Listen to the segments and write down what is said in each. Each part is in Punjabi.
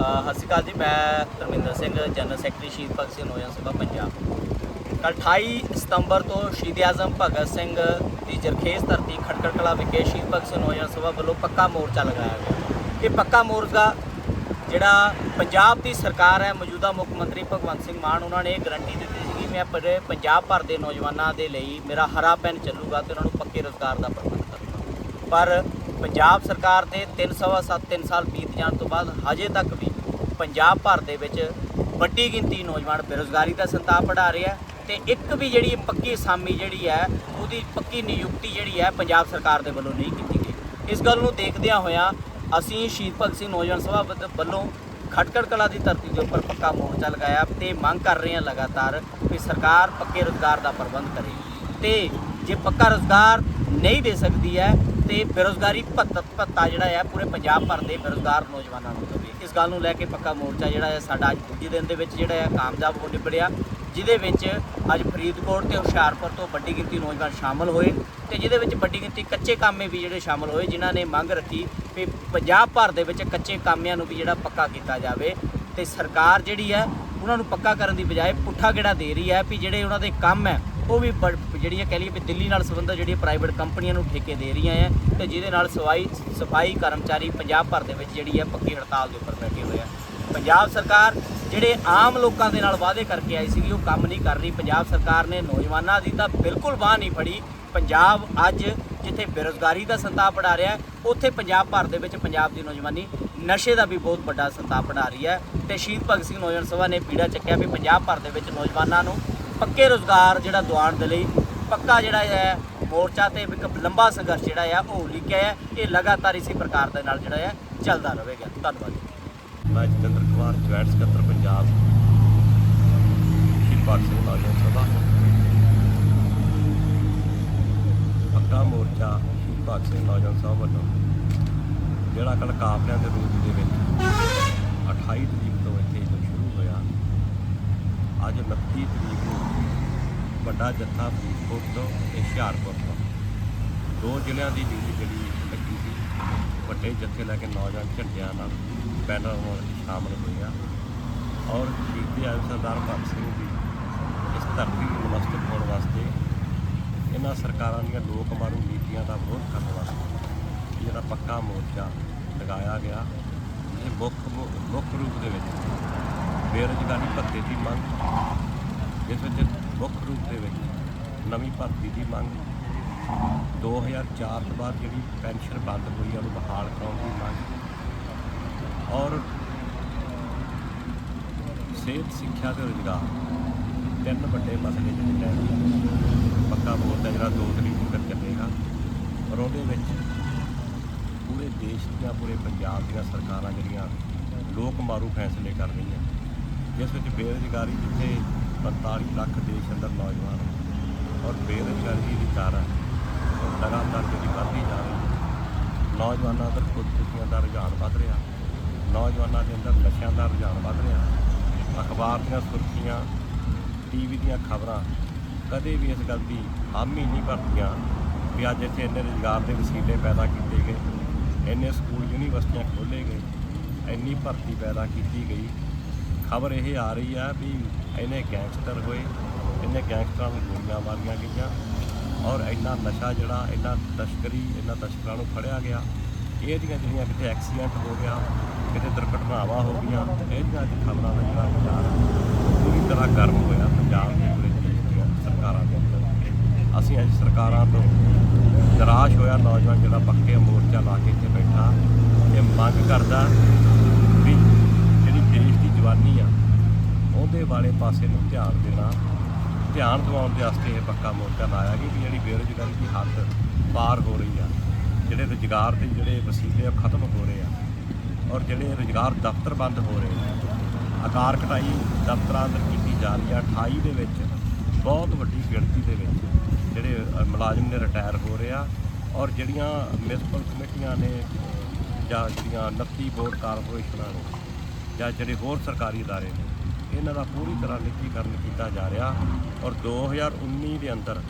ਸਤਿ ਸ਼੍ਰੀ ਅਕਾਲ ਜੀ, ਮੈਂ ਧਰਮਿੰਦਰ ਸਿੰਘ ਜਨਰਲ ਸੈਕਟਰੀ ਸ਼ਹੀਦ ਭਗਤ ਸਿੰਘ ਨੌਜਵਾਨ ਸਭਾ ਪੰਜਾਬ। ਕੱਲ 28 ਸਤੰਬਰ ਤੋਂ ਸ਼ਹੀਦ ਆਜ਼ਮ ਭਗਤ ਸਿੰਘ ਦੀ ਜਰਖੇਜ਼ ਧਰਤੀ ਖਟਕੜ ਕਲਾ ਵਿਖੇ ਸ਼ਹੀਦ ਭਗਤ ਸਿੰਘ ਨੌਜਵਾਨ ਸਭਾ ਵੱਲੋਂ ਪੱਕਾ ਮੋਰਚਾ ਲਗਾਇਆ ਗਿਆ। ਇਹ ਪੱਕਾ ਮੋਰਚਾ ਜਿਹੜਾ ਪੰਜਾਬ ਦੀ ਸਰਕਾਰ ਹੈ, ਮੌਜੂਦਾ ਮੁੱਖ ਮੰਤਰੀ ਭਗਵੰਤ ਸਿੰਘ ਮਾਨ, ਉਹਨਾਂ ਨੇ ਇਹ ਗਰੰਟੀ ਦਿੱਤੀ ਸੀ ਕਿ ਮੈਂ ਪੂਰੇ ਪੰਜਾਬ ਭਰ ਦੇ ਨੌਜਵਾਨਾਂ ਦੇ ਲਈ ਮੇਰਾ ਹਰਾ ਪੈਨ ਚੱਲੂਗਾ ਤੇ ਉਹਨਾਂ ਨੂੰ ਪੱਕੇ ਰੋਜ਼ਗਾਰ ਦਾ ਪ੍ਰਬੰਧ ਕਰੂੰਗਾ। ਪਰ ਪੰਜਾਬ ਸਰਕਾਰ ਦੇ 3 ਸਵਾ ਸੱਤ, ਤਿੰਨ ਸਾਲ ਬੀਤ ਜਾਣ ਤੋਂ ਬਾਅਦ ਹਜੇ ਤੱਕ ਵੀ ਪੰਜਾਬ ਭਰ ਦੇ ਵਿੱਚ ਵੱਡੀ ਗਿਣਤੀ ਨੌਜਵਾਨ ਬੇਰੁਜ਼ਗਾਰੀ ਦਾ ਸੰਤਾਪ ਪੜਾ ਰਿਹਾ ਤੇ ਇੱਕ ਵੀ ਜਿਹੜੀ ਪੱਕੀ ਸਾਮੀ ਜਿਹੜੀ ਹੈ, ਉਹਦੀ ਪੱਕੀ ਨਿਯੁਕਤੀ ਜਿਹੜੀ ਹੈ ਪੰਜਾਬ ਸਰਕਾਰ ਦੇ ਵੱਲੋਂ ਨਹੀਂ ਕੀਤੀ ਗਈ। ਇਸ ਗੱਲ ਨੂੰ ਦੇਖਦਿਆਂ ਹੋਇਆਂ ਅਸੀਂ ਸ਼ਹੀਦ ਭਗਤ ਸਿੰਘ ਨੌਜਵਾਨ ਸਭਾ ਵੱਲੋਂ ਖਟਕੜ ਕਲਾ ਦੀ ਧਰਤੀ ਦੇ ਉੱਪਰ ਪੱਕਾ ਮੋਰਚਾ ਲਗਾਇਆ ਤੇ ਮੰਗ ਕਰ ਰਹੇ ਹਾਂ ਲਗਾਤਾਰ ਕਿ ਸਰਕਾਰ ਪੱਕੇ ਰੋਜ਼ਗਾਰ ਦਾ ਪ੍ਰਬੰਧ ਕਰੇ। ਤੇ ਜੇ ਪੱਕਾ ਰੋਜ਼ਗਾਰ ਨਹੀਂ ਦੇ ਸਕਦੀ ਹੈ ਤੇ ਬੇਰੋਜ਼ਗਾਰੀ ਭੱਤਾ ਭੱਤਾ ਜਿਹੜਾ ਹੈ ਪੂਰੇ ਪੰਜਾਬ ਭਰ ਦੇ ਬੇਰੋਜ਼ਗਾਰ ਨੌਜਵਾਨਾਂ ਨੂੰ ਦੇਵੇ ਇਸ ਗੱਲ ਨੂੰ ਲੈ ਕੇ ਪੱਕਾ ਮੋਰਚਾ ਜਿਹੜਾ ਹੈ ਸਾਡਾ ਅੱਜ ਦੂਜੇ ਦਿਨ ਦੇ ਵਿੱਚ ਜਿਹੜਾ ਹੈ ਕਾਮਯਾਬ ਹੋ ਨਿਬੜਿਆ। ਜਿਹਦੇ ਵਿੱਚ ਅੱਜ ਫਰੀਦਕੋਟ ਤੇ ਹੁਸ਼ਿਆਰਪੁਰ ਤੋਂ ਵੱਡੀ ਗਿਣਤੀ ਨੌਜਵਾਨ ਸ਼ਾਮਲ ਹੋਏ ਤੇ ਜਿਹਦੇ ਵਿੱਚ ਵੱਡੀ ਗਿਣਤੀ ਕੱਚੇ ਕਾਮੇ ਵੀ ਜਿਹੜੇ ਸ਼ਾਮਲ ਹੋਏ, ਜਿਨ੍ਹਾਂ ਨੇ ਮੰਗ ਰੱਖੀ ਕਿ ਪੰਜਾਬ ਭਰ ਦੇ ਵਿੱਚ ਕੱਚੇ ਕਾਮਿਆਂ ਨੂੰ ਵੀ ਜਿਹੜਾ ਪੱਕਾ ਕੀਤਾ ਜਾਵੇ। ਤੇ ਸਰਕਾਰ ਜਿਹੜੀ ਹੈ ਉਹਨਾਂ ਨੂੰ ਪੱਕਾ ਕਰਨ ਦੀ ਬਜਾਏ ਪੁੱਠਾ ਗੇੜਾ ਦੇ ਰਹੀ ਹੈ ਵੀ ਜਿਹੜੇ ਉਹਨਾਂ ਦੇ ਕੰਮ ਹੈ ਉਹ ਵੀ ਬੜ- ਜਿਹੜੀਆਂ ਕਹਿ ਲਈਏ ਵੀ ਦਿੱਲੀ ਨਾਲ ਸੰਬੰਧਿਤ ਜਿਹੜੀਆਂ ਪ੍ਰਾਈਵੇਟ ਕੰਪਨੀਆਂ ਨੂੰ ਠੇਕੇ ਦੇ ਰਹੀਆਂ ਹੈ ਤੇ ਜਿਹਦੇ ਨਾਲ ਸਫ਼ਾਈ ਸਫ਼ਾਈ ਕਰਮਚਾਰੀ ਪੰਜਾਬ ਭਰ ਦੇ ਵਿੱਚ ਜਿਹੜੀ ਹੈ ਪੱਕੀ ਹੜਤਾਲ ਦੇ ਉੱਪਰ ਬੈਠੇ ਹੋਏ ਆ ਪੰਜਾਬ ਸਰਕਾਰ ਜਿਹੜੇ ਆਮ ਲੋਕਾਂ ਦੇ ਨਾਲ ਵਾਅਦੇ ਕਰਕੇ ਆਈ ਸੀਗੀ, ਉਹ ਕੰਮ ਨਹੀਂ ਕਰ ਰਹੀ। ਪੰਜਾਬ ਸਰਕਾਰ ਨੇ ਨੌਜਵਾਨਾਂ ਦੀ ਤਾਂ ਬਿਲਕੁਲ ਬਾਹ ਨਹੀਂ ਫੜੀ। ਪੰਜਾਬ ਅੱਜ ਜਿੱਥੇ ਬੇਰੋਜ਼ਗਾਰੀ ਦਾ ਸੰਤਾਪ ਪੜਾ ਰਿਹਾ ਉੱਥੇ ਪੰਜਾਬ ਭਰ ਦੇ ਵਿੱਚ ਪੰਜਾਬ ਦੀ ਨੌਜਵਾਨੀ ਨਸ਼ੇ ਦਾ ਵੀ ਬਹੁਤ ਵੱਡਾ ਸੰਤਾਪ ਬਣਾ ਰਹੀ ਹੈ ਤੇ ਸ਼ਹੀਦ ਭਗਤ ਸਿੰਘ ਨੌਜਵਾਨ ਸਭਾ ਨੇ ਪੀੜਾ ਚੱਕਿਆ ਵੀ ਪੰਜਾਬ ਭਰ ਦੇ ਵਿੱਚ ਨੌਜਵਾਨਾਂ ਨੂੰ ਪੱਕੇ ਰੋਜ਼ਗਾਰ ਜਿਹੜਾ ਦਿਵਾਉਣ ਦੇ ਲਈ ਪੱਕਾ ਜਿਹੜਾ ਹੈ, ਮੋਰਚਾ ਤੇ ਇੱਕ ਲੰਬਾ ਸੰਘਰਸ਼ ਜਿਹੜਾ ਆ ਉਹ ਲਿਖਿਆ ਹੈ। ਇਹ ਲਗਾਤਾਰ ਇਸੇ ਪ੍ਰਕਾਰ ਦੇ ਨਾਲ ਜਿਹੜਾ ਹੈ, ਚੱਲਦਾ ਰਹੇਗਾ। ਧੰਨਵਾਦ ਜੀ। ਮੈਂ ਜਤਿੰਦਰ ਕੁਮਾਰ ਜੁਆਇੰਟ ਸਕੱਤਰ ਪੰਜਾਬ। ਸ਼ਹੀਦ ਭਗਤ ਸਿੰਘ ਨੌਜਵਾਨ ਸਭਾ ਪੱਕਾ ਮੋਰਚਾ ਸ਼ਹੀਦ ਭਗਤ ਸਿੰਘ ਨੌਜਵਾਨ ਸਭਾ ਵੱਲੋਂ ਜਿਹੜਾ ਕੱਲ ਕਾਫਲਿਆਂ ਦੇ ਰੂਪ ਦੇ ਵਿੱਚ 28 ਤਰੀਕ ਤੋਂ ਇੱਥੇ ਸ਼ੁਰੂ ਹੋਇਆ ਅੱਜ 29 ਤਰੀਕ ਨੂੰ ਵੱਡਾ ਜੱਥਾ ਫਰੀਦਕੋਟ ਤੋਂ ਤੇ ਹੁਸ਼ਿਆਰਪੁਰ ਤੋਂ। ਦੋ ਜ਼ਿਲ੍ਹਿਆਂ ਦੀ ਡਿਊਟੀ ਜਿਹੜੀ ਲੱਗੀ ਸੀ, ਵੱਡੇ ਜੱਥੇ ਲੈ ਕੇ ਨੌਜਵਾਨ ਝੰਡਿਆਂ ਨਾਲ ਬੈਨਰ ਨਾਲ ਸ਼ਾਮਲ ਹੋਏ ਆ। ਔਰ ਸ਼ਹੀਦ ਆਜ਼ਮ ਸਰਦਾਰ ਭਗਤ ਸਿੰਘ ਦੀ ਇਸ ਧਰਤੀ ਨੂੰ ਨਮਸਤਕ ਹੋਣ ਵਾਸਤੇ ਇਹਨਾਂ ਸਰਕਾਰਾਂ ਦੀਆਂ ਲੋਕ ਮਾਰੂ ਨੀਤੀਆਂ ਦਾ ਵਿਰੋਧ ਕਰਨ ਵਾਸਤੇ ਜਿਹੜਾ ਪੱਕਾ ਮੋਰਚਾ ਲਗਾਇਆ ਗਿਆ, ਇਹ ਮੁੱਖ ਮੁੱਖ ਰੂਪ ਦੇ ਵਿੱਚ ਬੇਰੁਜ਼ਗਾਰੀ ਭੱਤੇ ਦੀ ਮੰਗ ਇਸ ਵਿੱਚ ਮੁੱਖ ਰੂਪ ਦੇ ਵਿੱਚ ਨਵੀਂ ਭਰਤੀ ਦੀ ਮੰਗ 2004 ਤੋਂ ਬਾਅਦ ਜਿਹੜੀ ਪੈਨਸ਼ਨ ਬੰਦ ਹੋਈ ਆ, ਉਹਨੂੰ ਬਹਾਲ ਕਰਾਉਣ ਦੀ ਮੰਗ ਔਰ ਸਿਹਤ, ਸਿੱਖਿਆ ਤੇ ਰੁਜ਼ਗਾਰ ਤਿੰਨ ਵੱਡੇ ਮਸਲੇ ਜਿਹੜੇ ਨੇ, ਪੱਕਾ ਮੋਰਚਾ ਜਿਹੜਾ ਦੋ ਤਰੀਕ ਤੱਕ ਚੱਲੇਗਾ ਔਰ ਉਹਦੇ ਵਿੱਚ ਪੂਰੇ ਦੇਸ਼ ਦੀਆਂ, ਪੂਰੇ ਪੰਜਾਬ ਦੀਆਂ ਸਰਕਾਰਾਂ ਜਿਹੜੀਆਂ ਲੋਕ ਮਾਰੂ ਫੈਸਲੇ ਕਰ ਰਹੀਆਂ। ਜਿਸ ਵਿੱਚ ਬੇਰੁਜ਼ਗਾਰੀ ਜਿੱਥੇ 45 ਲੱਖ ਦੇਸ਼ ਅੰਦਰ ਨੌਜਵਾਨ ਔਰ ਬੇਰੁਜ਼ਗਾਰੀ ਦੀ ਕਾਰਨ ਲਗਾਤਾਰ ਜਿਹੜੀ ਵੱਧਦੀ ਜਾ ਰਹੀ ਹੈ। ਨੌਜਵਾਨਾਂ ਅੰਦਰ ਖੁਦਕੁਸ਼ੀਆਂ ਦਾ ਰੁਝਾਨ ਵੱਧ ਰਿਹਾ। ਨੌਜਵਾਨਾਂ ਦੇ ਅੰਦਰ ਨਸ਼ਿਆਂ ਦਾ ਰੁਝਾਨ ਵੱਧ ਰਿਹਾ। ਅਖਬਾਰ ਦੀਆਂ ਸੁਰਖੀਆਂ, ਟੀਵੀ ਦੀਆਂ ਖਬਰਾਂ ਕਦੇ ਵੀ ਇਸ ਗੱਲ ਦੀ ਹਾਮੀ ਨਹੀਂ ਭਰਦੀਆਂ ਵੀ ਅੱਜ ਇੱਥੇ ਇੰਨੇ ਰੁਜ਼ਗਾਰ ਦੇ ਵਸੀਲੇ ਪੈਦਾ ਕੀਤੇ ਗਏ। ਇੰਨੇ ਸਕੂਲ, ਯੂਨੀਵਰਸਿਟੀਆਂ ਖੋਲ੍ਹੇ ਗਏ। ਇੰਨੀ ਭਰਤੀ ਪੈਦਾ ਕੀਤੀ ਗਈ। ਖਬਰ ਇਹ ਆ ਰਹੀ ਆ ਵੀ ਇਹਨੇ ਗੈਂਗਸਟਰ ਹੋਏ ਇਹਨੇ ਗੈਂਗਸਟਰਾਂ ਨੂੰ ਗੋਲੀਆਂ ਮਾਰੀਆਂ ਗਈਆਂ ਔਰ ਇੰਨਾ ਨਸ਼ਾ ਜਿਹੜਾ, ਇੰਨਾ ਤਸਕਰੀ, ਇੰਨਾ ਤਸਕਰਾਂ ਨੂੰ ਫੜਿਆ ਗਿਆ। ਇਹਦੀਆਂ ਜਿਹੜੀਆਂ ਕਿਤੇ ਐਕਸੀਡੈਂਟ ਹੋ ਗਿਆ, ਕਿਤੇ ਦੁਰਘਟਨਾਵਾਂ ਹੋ ਗਈਆਂ ਇਹਦੀਆਂ ਅੱਜ ਖਬਰਾਂ ਦਾ ਜਿਹੜਾ ਬਾਜ਼ਾਰ ਪੂਰੀ ਤਰ੍ਹਾਂ ਗਰਮ ਹੋਇਆ ਪੰਜਾਬ ਦੇ ਪੂਰੇ ਸਰਕਾਰਾਂ ਦੇ ਅੰਦਰ। ਅਸੀਂ ਅੱਜ ਸਰਕਾਰਾਂ ਤੋਂ ਨਿਰਾਸ਼ ਹੋਇਆ, ਨੌਜਵਾਨ ਜਿਹੜਾ ਪੱਕੇ ਮੋਰਚਾ ਲਾ ਕੇ ਇੱਥੇ ਬੈਠਾ। ਇਹ ਮੰਗ ਕਰਦਾ ਦੇਸ਼ ਆ, ਉਹਦੇ ਵਾਲੇ ਪਾਸੇ ਨੂੰ ਧਿਆਨ ਦੇਣਾ, ਧਿਆਨ ਦਿਵਾਉਣ ਦੇ ਵਾਸਤੇ ਇਹ ਪੱਕਾ ਮੋਰਚਾ ਲਾਇਆ ਗਿਆ ਵੀ ਜਿਹੜੀ ਬੇਰੁਜ਼ਗਾਰੀ ਦੀ ਹੱਦ ਪਾਰ ਹੋ ਰਹੀ ਆ, ਜਿਹੜੇ ਰੁਜ਼ਗਾਰ ਦੇ ਜਿਹੜੇ ਵਸੀਲੇ ਆ ਖਤਮ ਹੋ ਰਹੇ ਆ ਔਰ ਜਿਹੜੇ ਰੁਜ਼ਗਾਰ ਦਫ਼ਤਰ ਬੰਦ ਹੋ ਰਹੇ ਨੇ ਆਕਾਰ ਕਟਾਈ ਦਫ਼ਤਰਾਂ ਅੰਦਰ ਕੀਤੀ ਜਾ ਰਹੀ ਆ 28 ਦੇ ਵਿੱਚ ਬਹੁਤ ਵੱਡੀ ਗਿਣਤੀ ਦੇ ਵਿੱਚ ਜਿਹੜੇ ਮੁਲਾਜ਼ਮ ਨੇ ਰਿਟਾਇਰ ਹੋ ਰਹੇ ਆ ਔਰ ਜਿਹੜੀਆਂ ਮਿਊਨਿਸਪਲ ਕਮੇਟੀਆਂ ਨੇ ਜਾਂ ਜਿਹੜੀਆਂ 29 ਬੋਰਡ ਕਾਰਪੋਰੇਸ਼ਨਾਂ ਨੇ ਜਾਂ ਜਿਹੜੇ ਹੋਰ ਸਰਕਾਰੀ ادارے ਨੇ ਇਹਨਾਂ ਦਾ ਪੂਰੀ ਤਰ੍ਹਾਂ ਨਿੱਜੀਕਰਨ ਕੀਤਾ ਜਾ ਰਿਹਾ ਔਰ 2019 ਦੇ ਅੰਦਰ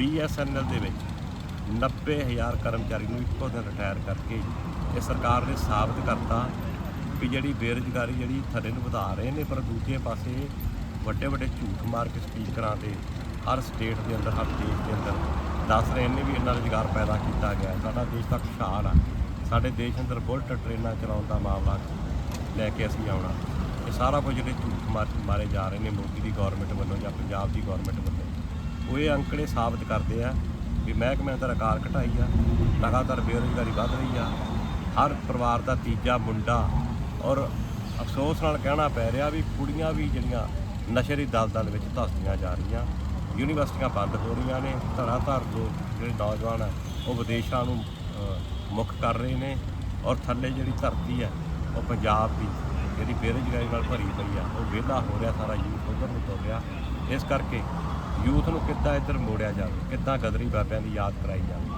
BSNL ਦੇ ਵਿੱਚ 90000 ਕਰਮਚਾਰੀ ਨੂੰ ਇੱਕੋ ਦਿਨ ਰਿਟਾਇਰ ਕਰਕੇ ਇਹ ਸਰਕਾਰ ਨੇ ਸਾਬਤ ਕਰਤਾ ਵੀ ਜਿਹੜੀ ਬੇਰੁਜ਼ਗਾਰੀ ਜਿਹੜੀ ਥੱਲੇ ਨੂੰ ਵਧਾ ਰਹੇ ਨੇ ਪਰ ਦੂਜੇ ਪਾਸੇ ਵੱਡੇ ਵੱਡੇ ਝੂਠ ਮਾਰ ਕੇ ਸਪੀਕਰਾਂ ਤੇ ਹਰ ਸਟੇਟ ਦੇ ਅੰਦਰ ਹਰ ਦੇਸ਼ ਦੇ ਅੰਦਰ ਦੱਸ ਰਹੇ ਨੇ ਵੀ ਇੰਨਾ ਰੁਜ਼ਗਾਰ ਪੈਦਾ ਕੀਤਾ ਗਿਆ ਹੈ। ਸਾਡਾ ਦੇਸ਼ ਤਾਂ ਖੁਸ਼ਹਾਲ ਆ ਸਾਡੇ ਦੇਸ਼ ਅੰਦਰ ਬੁਲਟ ਟ੍ਰੇਨਾਂ ਚਲਾਉਣ ਦਾ ਮਾਮਲਾ ਲੈ ਕੇ ਅਸੀਂ ਆਉਣਾ। ਇਹ ਸਾਰਾ ਕੁਝ ਜਿਹੜੇ ਝੂਠ ਮਾਰ ਮਾਰੇ ਜਾ ਰਹੇ ਨੇ ਮੋਦੀ ਦੀ ਗਵਰਨਮੈਂਟ ਵੱਲੋਂ ਜਾਂ ਪੰਜਾਬ ਦੀ ਗਵਰਨਮੈਂਟ ਵੱਲੋਂ। ਉਹ ਇਹ ਅੰਕੜੇ ਸਾਬਤ ਕਰਦੇ ਆ ਵੀ ਮਹਿਕਮਿਆਂ ਦਾ ਆਕਾਰ ਘਟਾਈ ਆ, ਲਗਾਤਾਰ ਬੇਰੁਜ਼ਗਾਰੀ ਵੱਧ ਰਹੀ ਆ, ਹਰ ਪਰਿਵਾਰ ਦਾ ਤੀਜਾ ਮੁੰਡਾ ਔਰ ਅਫਸੋਸ ਨਾਲ ਕਹਿਣਾ ਪੈ ਰਿਹਾ ਵੀ ਕੁੜੀਆਂ ਵੀ ਜਿਹੜੀਆਂ ਨਸ਼ੇ ਦੀ ਦਲਦਲ ਵਿੱਚ ਧੱਸਦੀਆਂ ਜਾ ਰਹੀਆਂ, ਯੂਨੀਵਰਸਿਟੀਆਂ ਬੰਦ ਹੋ ਰਹੀਆਂ ਨੇ ਧੜਾ ਧਰ ਲੋਕ ਜਿਹੜੇ ਨੌਜਵਾਨ ਆ, ਉਹ ਵਿਦੇਸ਼ਾਂ ਨੂੰ ਮੁੱਖ ਕਰ ਰਹੇ ਨੇ ਔਰ ਥੱਲੇ ਜਿਹੜੀ ਧਰਤੀ ਹੈ ਉਹ ਪੰਜਾਬ ਦੀ ਜਿਹੜੀ ਬੇਰੁਜ਼ਗਾਰੀ ਨਾਲ ਭਰੀ ਪਈ ਆ, ਉਹ ਵਿਹਲਾ ਹੋ ਰਿਹਾ ਸਾਰਾ ਯੂਥ ਉਧਰ ਨੂੰ ਤੁਰ ਰਿਹਾ। ਇਸ ਕਰਕੇ ਯੂਥ ਨੂੰ ਕਿੱਦਾਂ ਇੱਧਰ ਮੋੜਿਆ ਜਾਵੇ, ਕਿੱਦਾਂ ਗਦਰੀ ਬਾਬਿਆਂ ਦੀ ਯਾਦ ਕਰਾਈ ਜਾਵੇ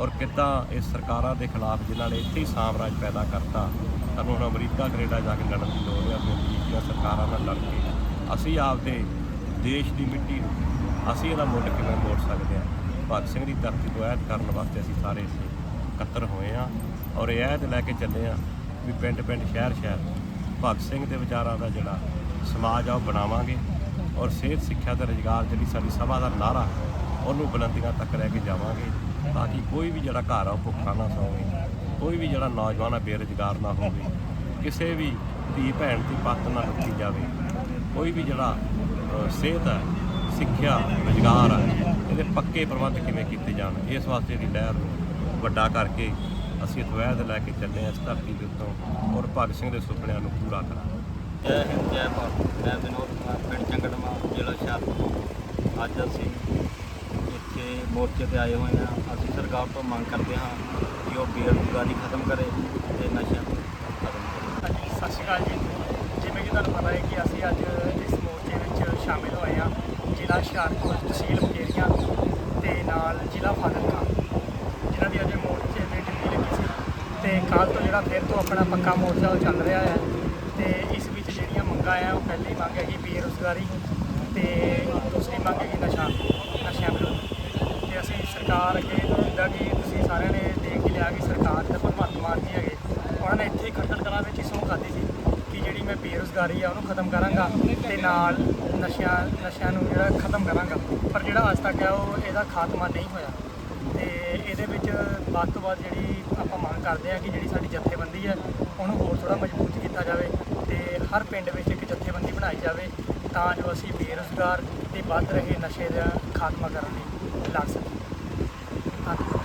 ਔਰ ਕਿੱਦਾਂ ਇਸ ਸਰਕਾਰਾਂ ਦੇ ਖਿਲਾਫ ਜਿਨ੍ਹਾਂ ਨੇ ਇੱਥੇ ਹੀ ਸਾਮਰਾਜ ਪੈਦਾ ਕਰਤਾ, ਸਾਨੂੰ ਹੁਣ ਅਮਰੀਕਾ, ਕੈਨੇਡਾ ਜਾ ਕੇ ਲੜਨ ਦੀ ਲੋੜ ਹੈ ਆਪਣੀ ਦੀਆਂ ਸਰਕਾਰਾਂ ਨਾਲ ਲੜ ਕੇ ਅਸੀਂ ਆਪਦੇ ਦੇਸ਼ ਦੀ ਮਿੱਟੀ ਨੂੰ, ਅਸੀਂ ਇਹਦਾ ਮੁੱਲ ਕਿਵੇਂ ਮੋੜ ਸਕਦੇ ਹਾਂ ਭਗਤ ਸਿੰਘ ਦੀ ਧਰਤੀ ਤੋਂ ਐਤ ਕਰਨ ਵਾਸਤੇ ਅਸੀਂ ਸਾਰੇ ਇੱਥੇ ਇਕੱਤਰ ਹੋਏ ਆ ਔਰ ਇਹ ਐਤ ਲੈ ਕੇ ਚੱਲੇ ਆ ਵੀ ਪਿੰਡ ਪਿੰਡ ਸ਼ਹਿਰ ਸ਼ਹਿਰ ਭਗਤ ਸਿੰਘ ਦੇ ਵਿਚਾਰਾਂ ਦਾ ਜਿਹੜਾ ਸਮਾਜ ਆ ਉਹ ਬਣਾਵਾਂਗੇ ਔਰ ਸਿਹਤ ਸਿੱਖਿਆ ਤੇ ਰੁਜ਼ਗਾਰ ਜਿਹੜੀ ਸਾਡੀ ਸਭਾ ਦਾ ਨਾਰਾ ਉਹਨੂੰ ਬੁਲੰਦੀਆਂ ਤੱਕ ਲੈ ਕੇ ਜਾਵਾਂਗੇ ਤਾਂ ਕਿ ਕੋਈ ਵੀ ਜਿਹੜਾ ਘਰ ਆ ਉਹ ਭੁੱਖਾ ਨਾ ਸੌਵੇ, ਕੋਈ ਵੀ ਜਿਹੜਾ ਨੌਜਵਾਨ ਆ ਬੇਰੁਜ਼ਗਾਰ ਨਾ ਹੋਵੇ, ਕਿਸੇ ਵੀ ਧੀ ਭੈਣ ਦੀ ਪੱਤ ਨਾ ਲੁੱਟੀ ਜਾਵੇ, ਕੋਈ ਵੀ ਜਿਹੜਾ ਸਿਹਤ ਹੈ, ਸਿੱਖਿਆ, ਰੁਜ਼ਗਾਰ ਆ ਇਹਦੇ ਪੱਕੇ ਪ੍ਰਬੰਧ ਕਿਵੇਂ ਕੀਤੇ ਜਾਣ, ਇਸ ਵਾਸਤੇ ਦੀ ਲਹਿਰ ਨੂੰ ਵੱਡਾ ਕਰਕੇ ਅਸੀਂ ਅਥਵੈਦ ਲੈ ਕੇ ਚੱਲੇ ਹਾਂ ਇਸ ਧਰਤੀ ਦੇ ਉੱਤੋਂ ਔਰ ਭਗਤ ਸਿੰਘ ਦੇ ਸੁਪਨਿਆਂ ਨੂੰ ਪੂਰਾ ਕਰਾਂਗੇ। ਜੈ ਹਿੰਦ ਜੈ ਭਾਰਤ। ਮੈਂ ਵਿਨੋਦ ਕੁਮਾਰ ਪਿੰਡ ਚੰਗੜਮਾ ਜ਼ਿਲ੍ਹਾ ਹੁਸ਼ਿਆਰਪੁਰ ਅੱਜ ਅਸੀਂ ਇੱਥੇ ਮੋਰਚੇ ਤੇ ਆਏ ਹੋਏ ਹਾਂ। ਅਸੀਂ ਸਰਕਾਰ ਤੋਂ ਮੰਗ ਕਰਦੇ ਹਾਂ ਕਿ ਉਹ ਬੇਰੁਜ਼ਗਾਰੀ ਖਤਮ ਕਰੇ ਤੇ ਨਸ਼ਾ ਖਤਮ ਕਰੇ। ਹਾਂਜੀ ਸਤਿ ਸ਼੍ਰੀ ਅਕਾਲ ਜੀ। ਜਿਵੇਂ ਕਿ ਤੁਹਾਨੂੰ ਪਤਾ ਹੈ ਕਿ ਅਸੀਂ ਅੱਜ ਇਸ ਮੋਰਚੇ ਵਿੱਚ ਸ਼ਾਮਿਲ ਹੋਏ ਹਾਂ। ਜ਼ਿਲ੍ਹਾ ਹੁਸ਼ਿਆਰਪੁਰ ਤਹਿਸੀਲ ਮੁਕੇਰੀਆਂ ਤੇ ਨਾਲ ਜ਼ਿਲ੍ਹਾ ਫਾਜ਼ਿਲਕਾ ਜਿਨ੍ਹਾਂ ਦੀ ਅੱਜ ਮੋਰਚੇ ਤੇ ਡਿਊਟੀ ਲੱਗੀ ਸੀ ਤੇ ਕੱਲ੍ਹ ਤੋਂ ਜਿਹੜਾ ਫਿਰ ਤੋਂ ਆਪਣਾ ਪੱਕਾ ਮੋਰਚਾ ਉਹ ਚੱਲ ਰਿਹਾ ਹੈ ਤੇ ਇਸ ਵਿੱਚ ਜਿਹੜੀਆਂ ਮੰਗਾਂ ਆ, ਉਹ ਪਹਿਲੀ ਮੰਗ ਹੈਗੀ ਬੇਰੁਜ਼ਗਾਰੀ ਤੇ ਦੂਸਰੀ ਮੰਗ ਹੈਗੀ ਨਸ਼ਾ, ਨਸ਼ਿਆਂ ਵਿਰੁੱਧ। ਤੇ ਅਸੀਂ ਸਰਕਾਰ ਅੱਗੇ ਜਿੱਦਾਂ ਕਿ ਤੁਸੀਂ ਸਾਰਿਆਂ ਨੇ ਦੇਖ ਹੀ ਲਿਆ ਕਿ ਸਰਕਾਰ ਤੇ ਭਗਵੰਤ ਮਾਨ ਜੀ ਹੈਗੇ, ਉਹਨਾਂ ਨੇ ਇੱਥੇ ਖੱਟੜ ਕਲਾਂ ਵਿੱਚ ਹੀ ਸਹੁੰ ਖਾਧੀ ਸੀ ਕਿ ਜਿਹੜੀ ਮੈਂ ਬੇਰੁਜ਼ਗਾਰੀ ਆ, ਉਹਨੂੰ ਖਤਮ ਕਰਾਂਗਾ ਤੇ ਨਾਲ ਨਸ਼ਿਆਂ ਨਸ਼ਿਆਂ ਨੂੰ ਜਿਹੜਾ ਖਤਮ ਕਰਾਂਗਾ। ਪਰ ਜਿਹੜਾ ਅੱਜ ਤੱਕ ਹੈ ਉਹ ਇਹਦਾ ਖਾਤਮਾ ਨਹੀਂ ਹੋਇਆ। ਇਹਦੇ ਵਿੱਚ ਵੱਧ ਤੋਂ ਵੱਧ ਜਿਹੜੀ ਆਪਾਂ ਮੰਗ ਕਰਦੇ ਹਾਂ ਕਿ ਜਿਹੜੀ ਸਾਡੀ ਜਥੇਬੰਦੀ ਹੈ, ਉਹਨੂੰ ਹੋਰ ਥੋੜਾ ਮਜ਼ਬੂਤ ਕੀਤਾ ਜਾਵੇ ਤੇ ਹਰ ਪਿੰਡ ਵਿੱਚ ਇੱਕ ਜਥੇਬੰਦੀ ਬਣਾਈ ਜਾਵੇ ਤਾਂ ਜੋ ਅਸੀਂ ਬੇਰੁਜ਼ਗਾਰ ਤੇ ਵੱਧ ਰਹੇ ਨਸ਼ੇ ਦਾ ਖਾਤਮਾ ਕਰਨ ਲਈ ਲੱਗ ਸਕੀਏ। ਧੰਨਵਾਦ।